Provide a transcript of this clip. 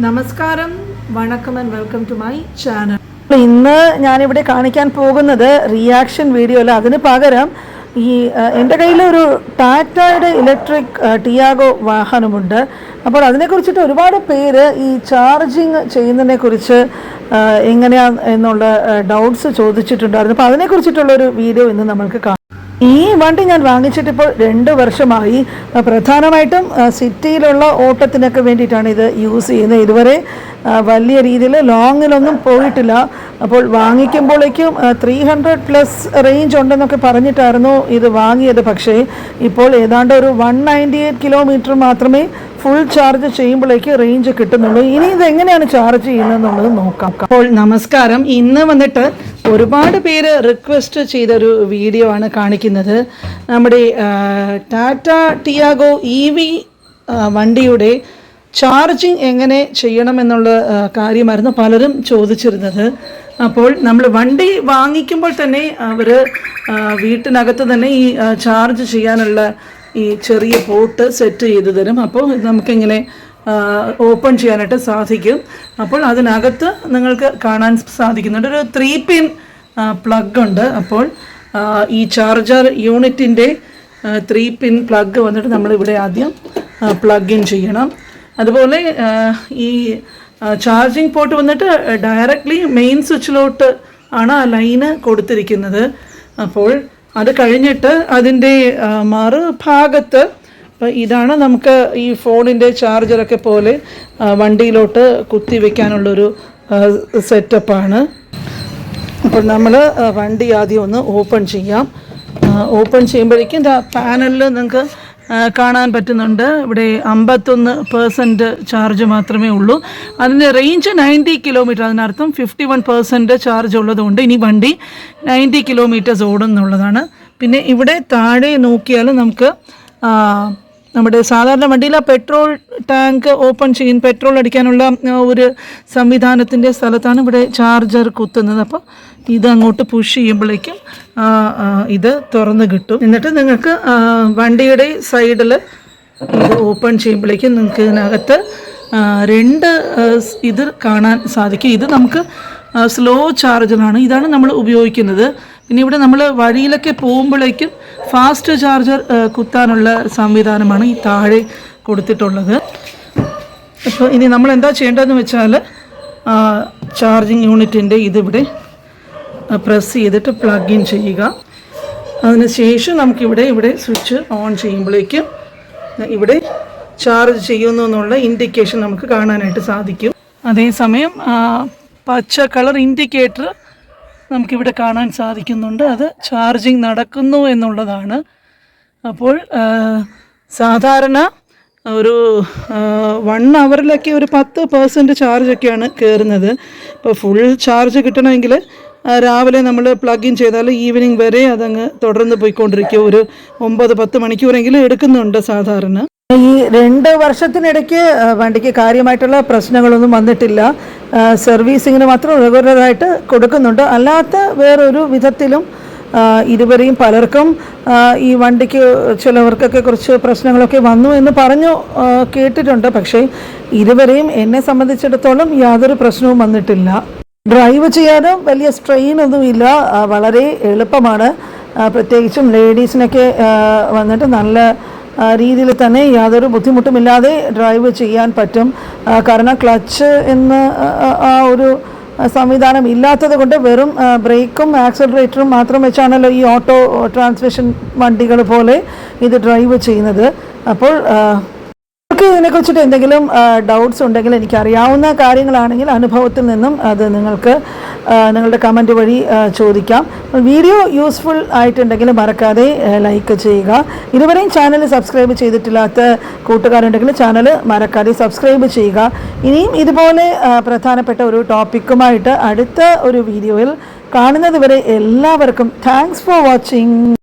നമസ്കാരം വണക്കം and welcome to my channel ഇന്ന് ഞാനിവിടെ കാണിക്കാൻ പോകുന്നത് റിയാക്ഷൻ വീഡിയോ അല്ല അതിന് പകരം ഈ എന്റെ കയ്യിൽ ഒരു ടാറ്റയുടെ ഇലക്ട്രിക് ടിയാഗോ വാഹനമുണ്ട്. അപ്പോൾ അതിനെക്കുറിച്ചിട്ട് ഒരുപാട് പേര് ഈ ചാർജിങ് ചെയ്യുന്നതിനെ കുറിച്ച് എങ്ങനെയാ എന്നുള്ള ഡൗട്ട്സ് ചോദിച്ചിട്ടുണ്ടായിരുന്നു. അപ്പോൾ അതിനെക്കുറിച്ചിട്ടുള്ള ഒരു വീഡിയോ ഇന്ന് നമ്മൾക്ക് കാണാം. ഈ വണ്ടി ഞാൻ വാങ്ങിച്ചിട്ട് ഇപ്പോൾ രണ്ട് വർഷമായി. പ്രധാനമായിട്ടും സിറ്റിയിലുള്ള ഓട്ടത്തിനൊക്കെ വേണ്ടിയിട്ടാണ് ഇത് യൂസ് ചെയ്യുന്നത്. ഇതുവരെ വലിയ രീതിയിൽ ലോങ്ങിലൊന്നും പോയിട്ടില്ല. അപ്പോൾ വാങ്ങിക്കുമ്പോഴേക്കും ത്രീ ഹൺഡ്രഡ് പ്ലസ് റേഞ്ച് ഉണ്ടെന്നൊക്കെ പറഞ്ഞിട്ടായിരുന്നു ഇത് വാങ്ങിയത്. പക്ഷേ ഇപ്പോൾ ഏതാണ്ട് ഒരു വൺ നയന്റി എയ്റ്റ് കിലോമീറ്റർ മാത്രമേ ഫുൾ ചാർജ് ചെയ്യുമ്പോഴേക്ക് റേഞ്ച് കിട്ടുന്നുള്ളൂ. ഇനി ഇത് എങ്ങനെയാണ് ചാർജ് ചെയ്യുന്നത് നോക്കാം. അപ്പോൾ നമസ്കാരം. ഇന്ന് വന്നിട്ട് ഒരുപാട് പേര് റിക്വസ്റ്റ് ചെയ്തൊരു വീഡിയോ ആണ് കാണിക്കുന്നത്. നമ്മുടെ ടാറ്റ ടിയാഗോ ഇ വി വണ്ടിയുടെ ചാർജിങ് എങ്ങനെ ചെയ്യണമെന്നുള്ള കാര്യമായിരുന്നു പലരും ചോദിച്ചിരുന്നത്. അപ്പോൾ നമ്മൾ വണ്ടി വാങ്ങിക്കുമ്പോൾ തന്നെ അവർ വീട്ടിനകത്ത് തന്നെ ഈ ചാർജ് ചെയ്യാനുള്ള ഈ ചെറിയ പോട്ട് സെറ്റ് ചെയ്ത് തരും. അപ്പോൾ നമുക്കിങ്ങനെ ഓപ്പൺ ചെയ്യാനായിട്ട് സാധിക്കും. അപ്പോൾ അതിനകത്ത് നിങ്ങൾക്ക് കാണാൻ സാധിക്കുന്നുണ്ട്. ഒരു ത്രീ പിൻ പ്ലഗ് ഉണ്ട്. അപ്പോൾ ഈ ചാർജർ യൂണിറ്റിന്റെ ത്രീ പിൻ പ്ലഗ് വന്നിട്ട് നമ്മളിവിടെ ആദ്യം പ്ലഗ് ഇൻ ചെയ്യണം. അതുപോലെ ഈ ചാർജിങ് പോർട്ട് വന്നിട്ട് ഡയറക്റ്റ്ലി മെയിൻ സ്വിച്ചിലോട്ട് ആണ് ആ ലൈന് കൊടുത്തിരിക്കുന്നത്. അപ്പോൾ അത് കഴിഞ്ഞിട്ട് അതിന്റെ മറുഭാഗത്ത് അപ്പോൾ ഇതാണ് നമുക്ക് ഈ ഫോണിന്റെ ചാർജറൊക്കെ പോലെ വണ്ടിയിലോട്ട് കുത്തി വയ്ക്കാനുള്ളൊരു സെറ്റപ്പാണ്. അപ്പോൾ നമ്മൾ വണ്ടി ആദ്യം ഒന്ന് ഓപ്പൺ ചെയ്യാം. ഓപ്പൺ ചെയ്യുമ്പോഴേക്കും പാനലിൽ നിങ്ങൾക്ക് കാണാൻ പറ്റുന്നുണ്ട്. ഇവിടെ അമ്പത്തൊന്ന് പേഴ്സന്റ് ചാർജ് മാത്രമേ ഉള്ളൂ. അതിന്റെ റേഞ്ച് നയന്റി കിലോമീറ്റർ അതിനർത്ഥം ഫിഫ്റ്റി വൺ പേഴ്സന്റ് ചാർജ് ഉള്ളതുകൊണ്ട് ഇനി വണ്ടി നയന്റി കിലോമീറ്റേഴ്സ് ഓടുന്നുള്ളതാണ്. പിന്നെ ഇവിടെ താഴെ നോക്കിയാൽ നമുക്ക് നമ്മുടെ സാധാരണ വണ്ടിയിൽ ആ പെട്രോൾ ടാങ്ക് ഓപ്പൺ ചെയ്യും. പെട്രോൾ അടിക്കാനുള്ള ഒരു സംവിധാനത്തിന്റെ സ്ഥലത്താണ് ഇവിടെ ചാർജർ കുത്തുന്നത്. അപ്പോൾ ഇത് അങ്ങോട്ട് പുഷ് ചെയ്യുമ്പോഴേക്കും ഇത് തുറന്ന് കിട്ടും. എന്നിട്ട് നിങ്ങൾക്ക് വണ്ടിയുടെ സൈഡിൽ ഇത് ഓപ്പൺ ചെയ്യുമ്പോഴേക്കും നിങ്ങൾക്ക് ഇതിനകത്ത് രണ്ട് ഇത് കാണാൻ സാധിക്കും. ഇത് നമുക്ക് സ്ലോ ചാർജറാണ്. ഇതാണ് നമ്മൾ ഉപയോഗിക്കുന്നത്. പിന്നെ ഇവിടെ നമ്മൾ വഴിയിലൊക്കെ പോകുമ്പോഴേക്കും ഫാസ്റ്റ് ചാർജർ കുത്താനുള്ള സംവിധാനമാണ് ഈ താഴെ കൊടുത്തിട്ടുള്ളത്. അപ്പോൾ ഇനി നമ്മൾ എന്താ ചെയ്യേണ്ടതെന്ന് വെച്ചാൽ ചാർജിങ് യൂണിറ്റിന്റെ ഇതിവിടെ പ്രസ് ചെയ്തിട്ട് പ്ലഗ് ഇൻ ചെയ്യുക. അതിനുശേഷം നമുക്കിവിടെ ഇവിടെ സ്വിച്ച് ഓൺ ചെയ്യുമ്പോഴേക്കും ഇവിടെ ചാർജ് ചെയ്യുന്നു എന്നുള്ള ഇൻഡിക്കേഷൻ നമുക്ക് കാണാനായിട്ട് സാധിക്കും. അതേസമയം പച്ച കളർ ഇൻഡിക്കേറ്റർ നമുക്കിവിടെ കാണാൻ സാധിക്കുന്നുണ്ട്. അത് ചാർജിങ് നടക്കുന്നു എന്നുള്ളതാണ്. അപ്പോൾ സാധാരണ ഒരു വൺ അവറിലൊക്കെ ഒരു പത്ത് പേഴ്സന്റ് ചാർജൊക്കെയാണ് കയറുന്നത് ഇപ്പോൾ ഫുൾ ചാർജ് കിട്ടണമെങ്കിൽ രാവിലെ നമ്മൾ പ്ലഗ് ഇൻ ചെയ്താൽ ഈവനിങ് വരെ അതങ്ങ് തുടർന്ന് പോയിക്കൊണ്ടിരിക്കും ഒരു ഒമ്പത് പത്ത് മണിക്കൂറെങ്കിലും എടുക്കുന്നുണ്ട് സാധാരണ. ഈ രണ്ട് വർഷത്തിനിടയ്ക്ക് വണ്ടിക്ക് കാര്യമായിട്ടുള്ള പ്രശ്നങ്ങളൊന്നും വന്നിട്ടില്ല. സർവീസിങ്ങിന് മാത്രം റെഗുലറായിട്ട് കൊടുക്കുന്നുണ്ട്. അല്ലാത്ത വേറൊരു വിധത്തിലും ഇരുവരെയും പലർക്കും ഈ വണ്ടിക്ക് ചിലവർക്കൊക്കെ കുറച്ച് പ്രശ്നങ്ങളൊക്കെ വന്നു എന്ന് പറഞ്ഞു കേട്ടിട്ടുണ്ട്. പക്ഷേ ഇതുവരെയും എന്നെ സംബന്ധിച്ചിടത്തോളം യാതൊരു പ്രശ്നവും വന്നിട്ടില്ല. ഡ്രൈവ് ചെയ്യാനും വലിയ സ്ട്രെയിൻ ഒന്നുമില്ല വളരെ എളുപ്പമാണ്. പ്രത്യേകിച്ചും ലേഡീസിനൊക്കെ വന്നിട്ട് നല്ല രീതിയിൽ തന്നെ യാതൊരു ബുദ്ധിമുട്ടുമില്ലാതെ ഡ്രൈവ് ചെയ്യാൻ പറ്റും. കാരണം ക്ലച്ച് എന്ന് ആ, ഒരു സംവിധാനം ഇല്ലാത്തത് കൊണ്ട് വെറും ബ്രേക്കും ആക്സലറേറ്ററും മാത്രം വെച്ചാണല്ലോ ഈ ഓട്ടോ ട്രാൻസ്മിഷൻ വണ്ടികൾ പോലെ ഇത് ഡ്രൈവ് ചെയ്യുന്നത്. അപ്പോൾ നിങ്ങൾക്ക് ഇതിനെക്കുറിച്ചിട്ട് എന്തെങ്കിലും ഡൗട്ട്സ് ഉണ്ടെങ്കിൽ എനിക്ക് അറിയാവുന്ന കാര്യങ്ങളാണെങ്കിൽ അനുഭവത്തിൽ നിന്നും അത് നിങ്ങൾക്ക് നിങ്ങളുടെ കമന്റ് വഴി ചോദിക്കാം. വീഡിയോ യൂസ്ഫുൾ ആയിട്ടുണ്ടെങ്കിൽ മറക്കാതെ ലൈക്ക് ചെയ്യുക. ഇതുവരെയും ചാനൽ സബ്സ്ക്രൈബ് ചെയ്തിട്ടില്ലാത്ത കൂട്ടുകാരുണ്ടെങ്കിൽ ചാനൽ മറക്കാതെ സബ്സ്ക്രൈബ് ചെയ്യുക. ഇനിയും ഇതുപോലെ പ്രധാനപ്പെട്ട ഒരു ടോപ്പിക്കുമായിട്ട് അടുത്ത ഒരു വീഡിയോയിൽ കാണുന്നത് വരെ എല്ലാവർക്കും താങ്ക്സ് ഫോർ വാച്ചിങ്